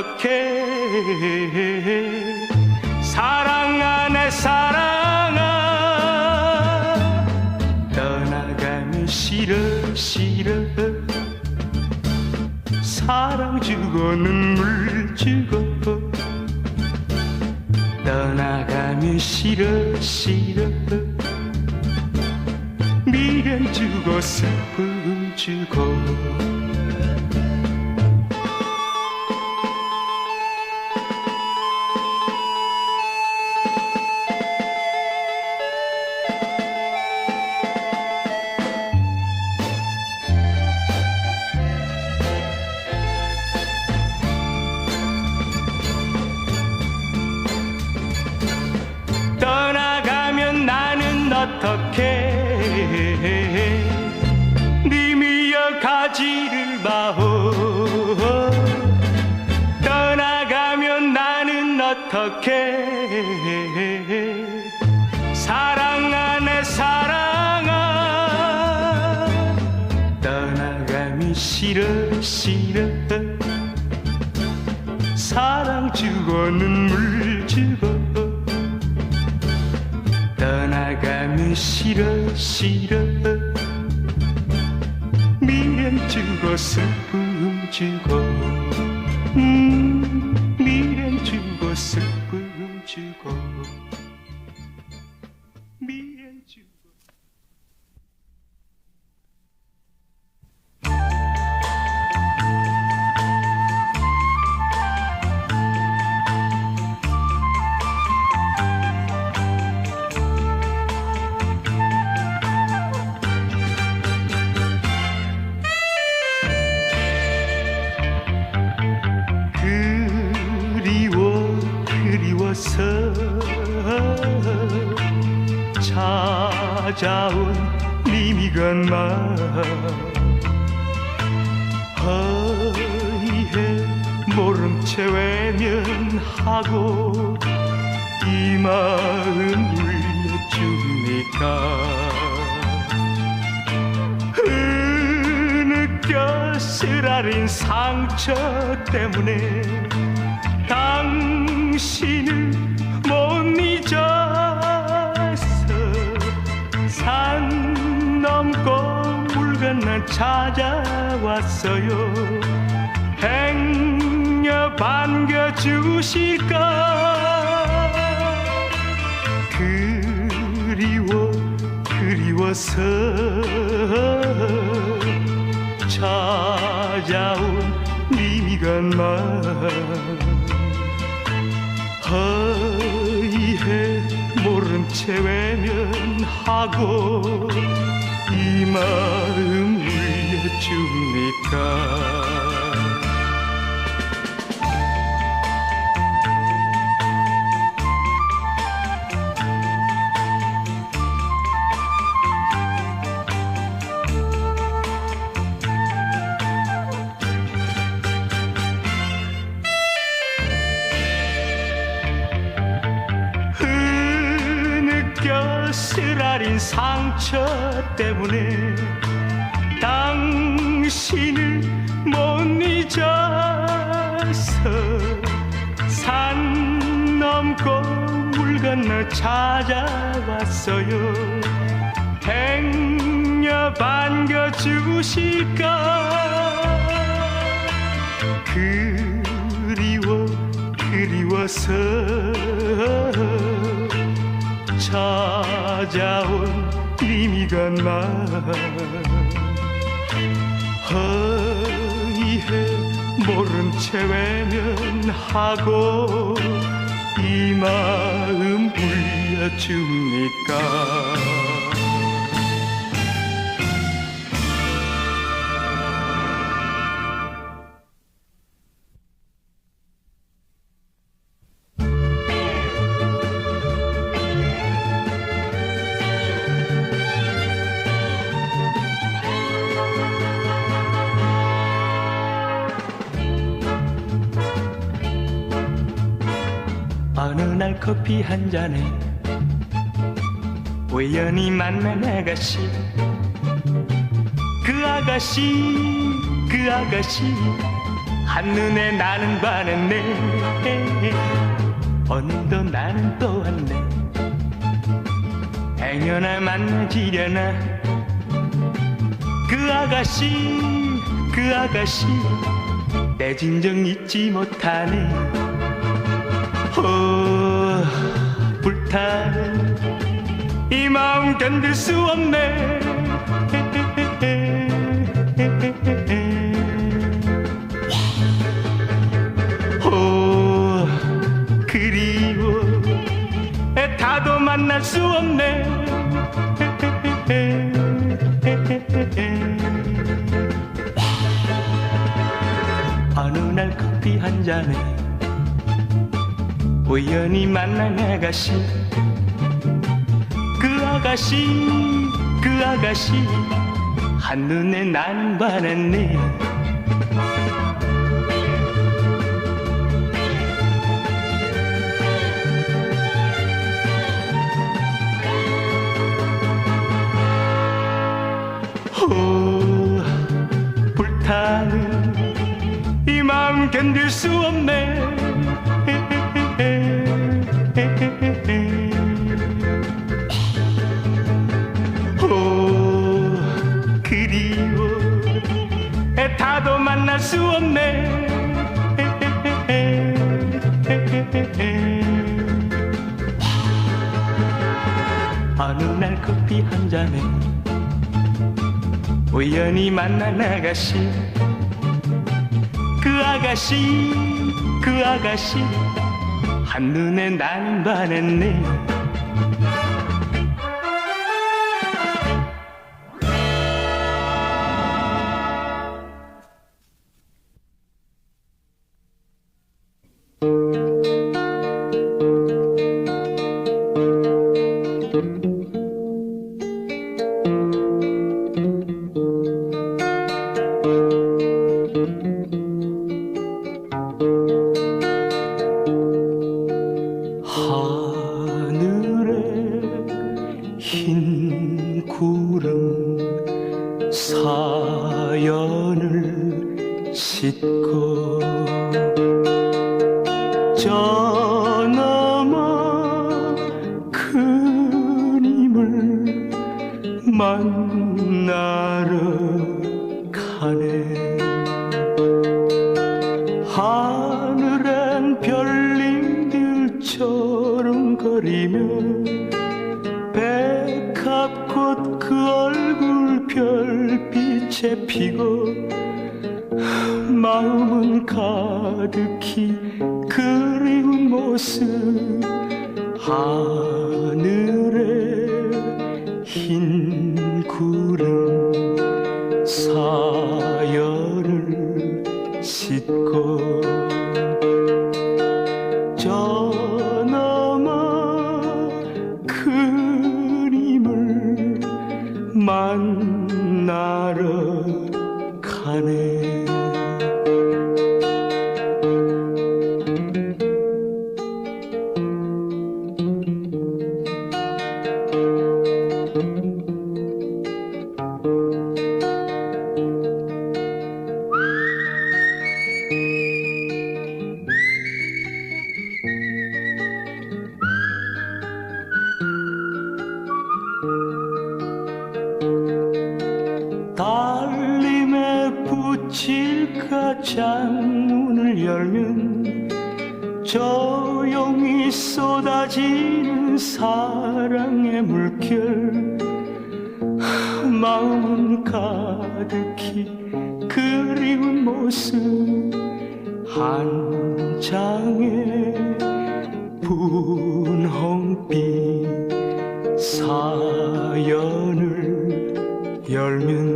어떻게 사랑하네 사랑아. 떠나가면 싫어 싫어 사랑 주고 눈물 주고. 떠나가면 싫어 싫어 미련 주고 슬픔 주고 가지를 마오. 떠나가면 나는 어떻게 사랑하네 사랑아. 떠나가면 싫어 싫어. 사랑 주고 눈물 주고. 떠나가면 싫어 싫어 미련 주고 슬픔 주고 하고 이 마음 울려줍니까? 흐느껴 쓰라린 상처 때문에 당신을 못 잊었어 산 넘고 물 건너 찾아왔어요 반겨주실까? 그리워 그리워서 찾아온 님이건만 허이해 모른 채 외면하고 이 마음 울려줍니까 상처 때문에 당신을 못 잊었어 산 넘고 물 건너 찾아왔어요. 행여 반겨주실까? 그리워 그리워서 찾아온 님이건만 허이해 모른 채 외면하고 이 마음 울려줍니까 커피 한 잔에 우연히 만난 아가씨. 그 아가씨 그 아가씨 한눈에 나는 반했네. 어느덧 나는 또 왔네. 행여나 만나지려나. 그 아가씨 그 아가씨 내 진정 잊지 못하네. 호 불타는 이 마음 견딜 수 없네. 호 그리워. 애타도 만날 수 없네. 어느 날 커피 한 잔에 우연히 만난 아가씨 그 아가씨 그 아가씨 한눈에 반했네. 호 불타는 이 마음 견딜 수 만날 수 없네. 어느 날 커피 한 잔에 우연히 만난 아가씨. 그 아가씨 그 아가씨. 한눈에 나는 반했네 흰 구름 사연을 싣고 그리운 모습 한 장의 분홍빛 사연을 열면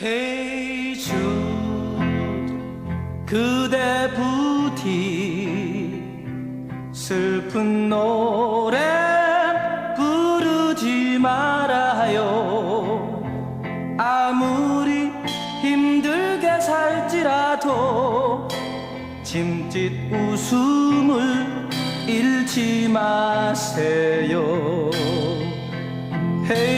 Hey 그대 부디 슬픈 노래 부르지 말아요. 아무리 힘들게 살지라도 짐짓 웃음을 잃지 마세요. Hey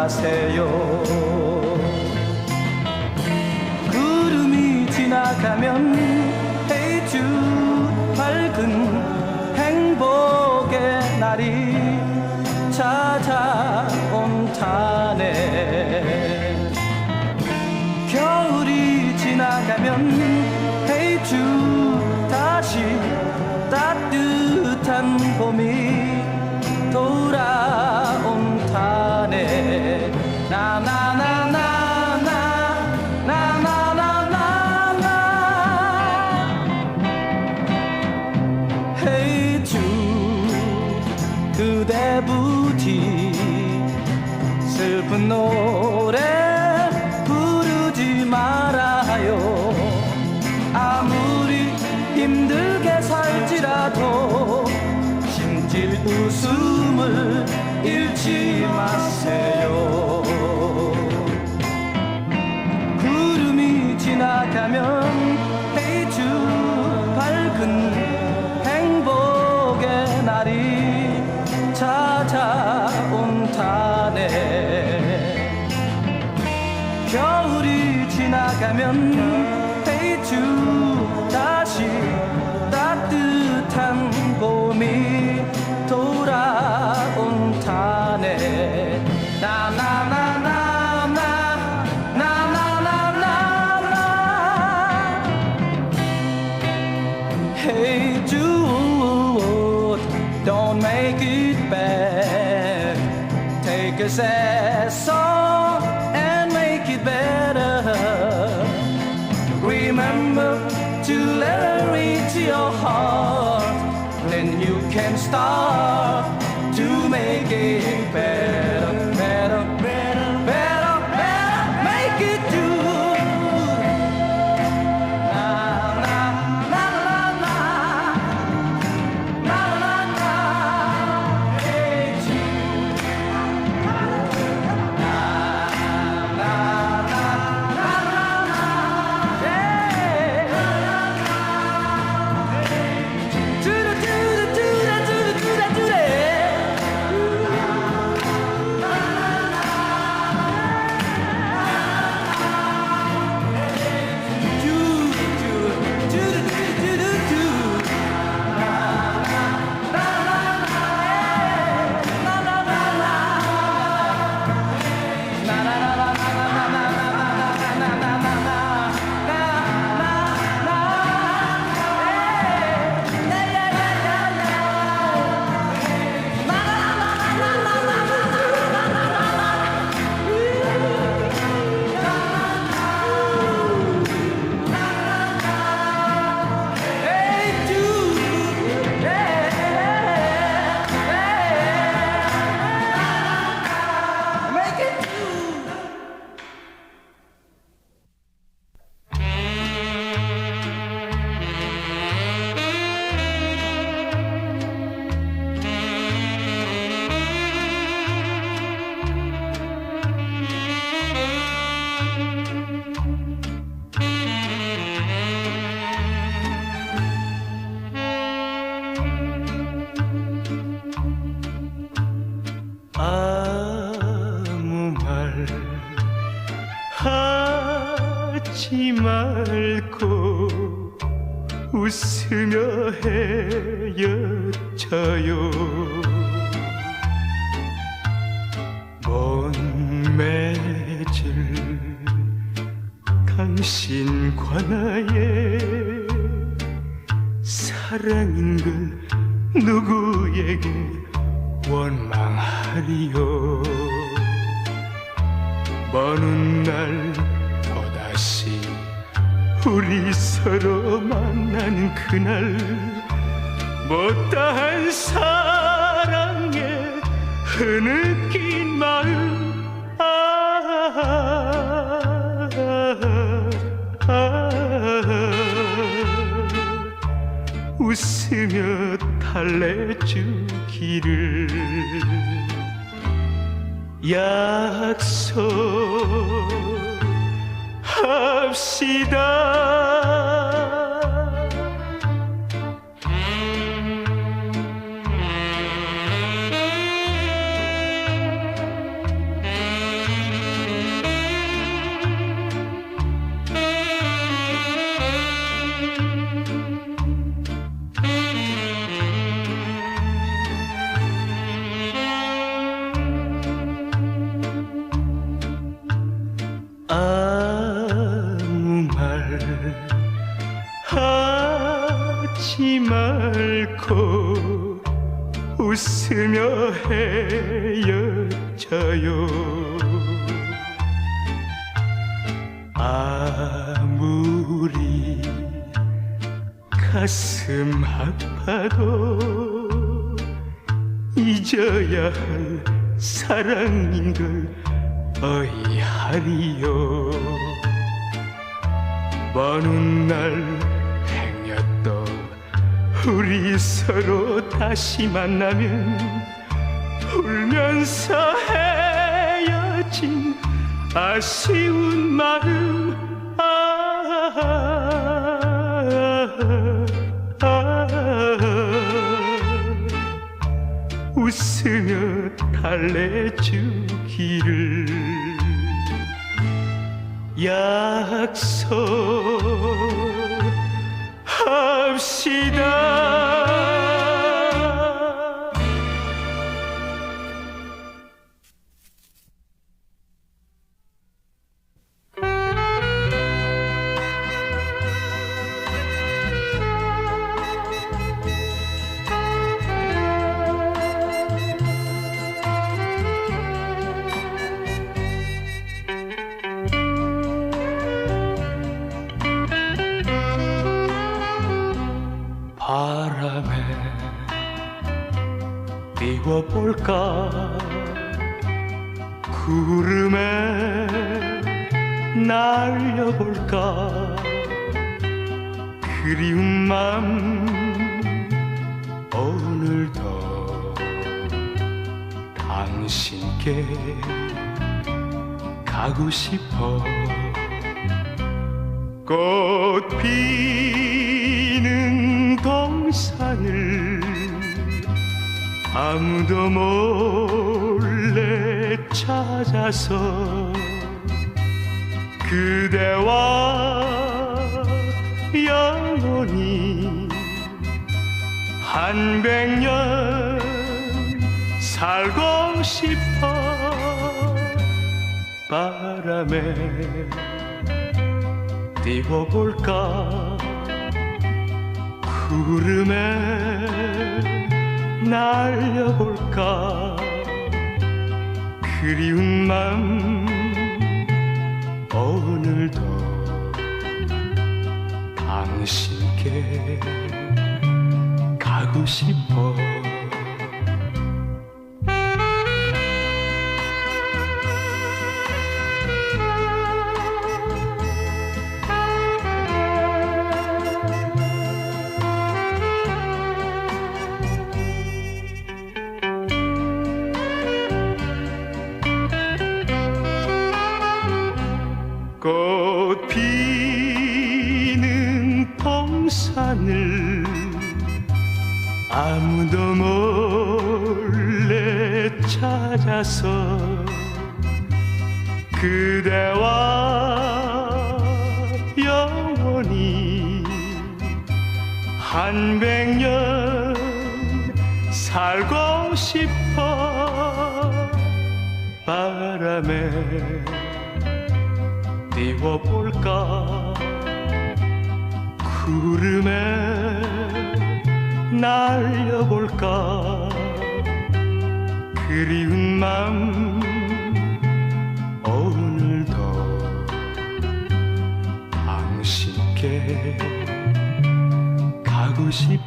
마세요. 구름이 지나가면 heart, then you can start to make it better. 울지 말고 웃으며 헤어져요. 먼 매질 당신 관하에 사랑인 걸 누구에게 원망하리요? 먼 훗날 우리 서로 만난 그날 못다한 사랑에 흐느낀 마음. 아, 아, 아, 웃으며 달래주기를 약속 합시다 웃으며 헤어져요. 아무리 가슴 아파도 잊어야 할 사랑인 걸 어이하리요. 먼날 행였던 우리 서로 다시 만나면 울면서 헤어진 아쉬운 마음. 아, 웃으며 달래주기를 약속 동산을 아무도 몰래 찾아서 그대와 영원히 한 백년 살고 싶어 바람에 띄워볼까 구름에 날려볼까? 그리운 맘 오늘도 당신께 가고 싶어 가고 싶어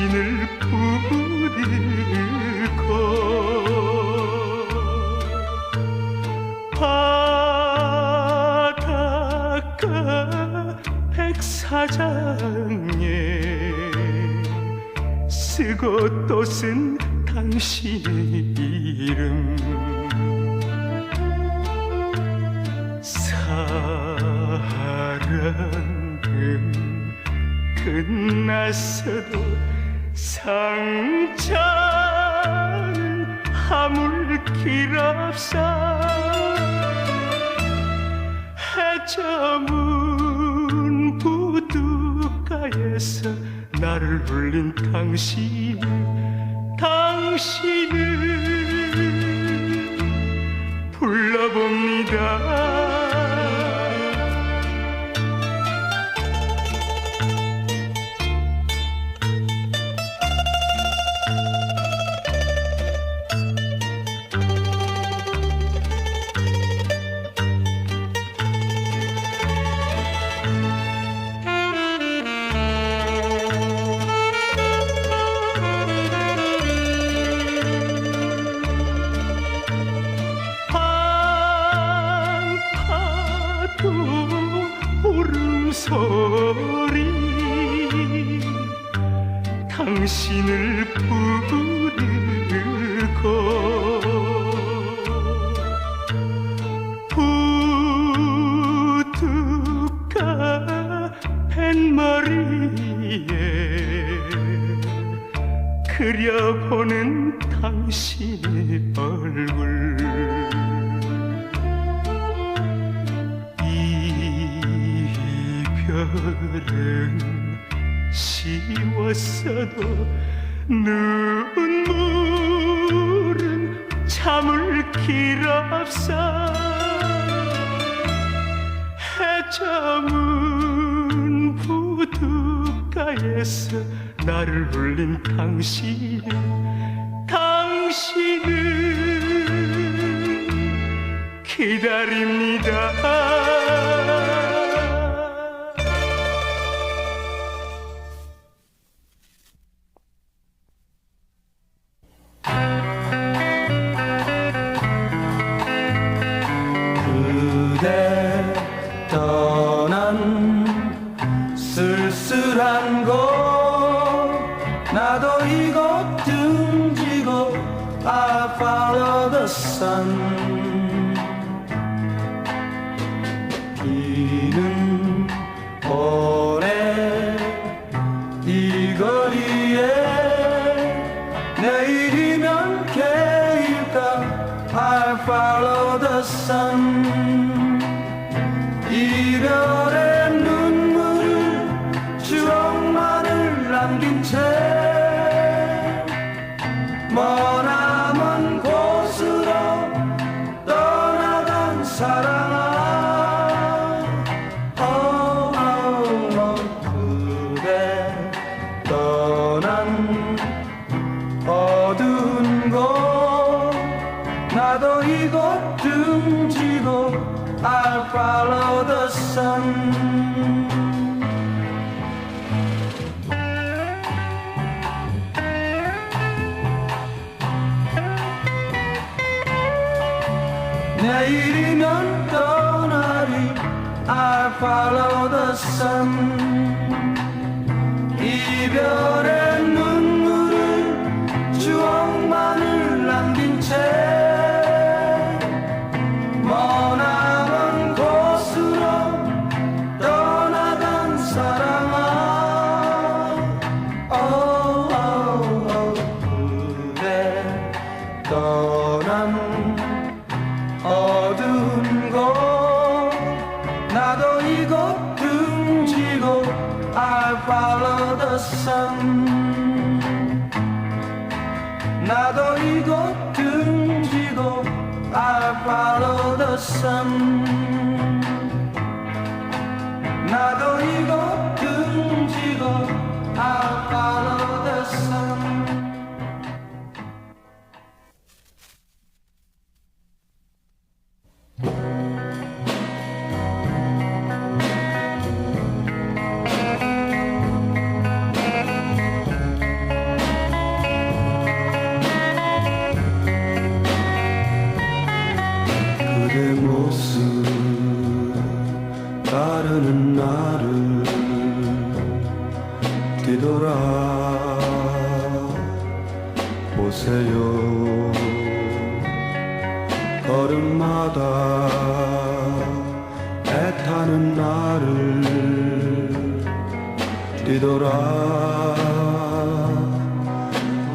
당신을 부르고 바닷가 백사장에 쓰고 또 쓴 당신의 이름. 사랑은 끝났어도 상처는 하물 길 없어 해저문 부둣가에서 나를 울린 당신 당신을 쉬웠어도 눈물은 참을 길 없어. 해저문 부둣가에서 나를 울린 당신 당신을 기다립니다 나도 이곳 등지고 I follow the sun Nairi non donari I follow the sun. I follow the sun. Now don't you go.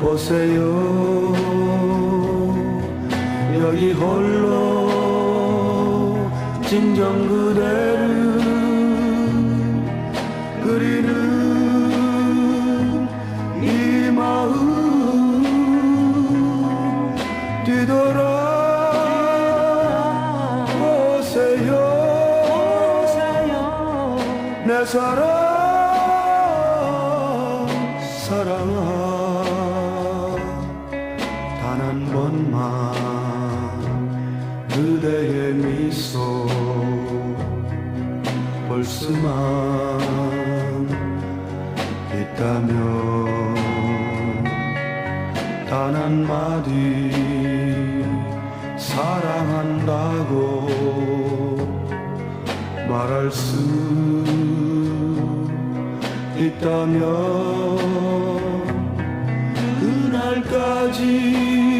보세요. 여기 홀로 진정 그대를 그리는 이 마음 뒤돌아 보세요. 내 사랑 있다면 그날까지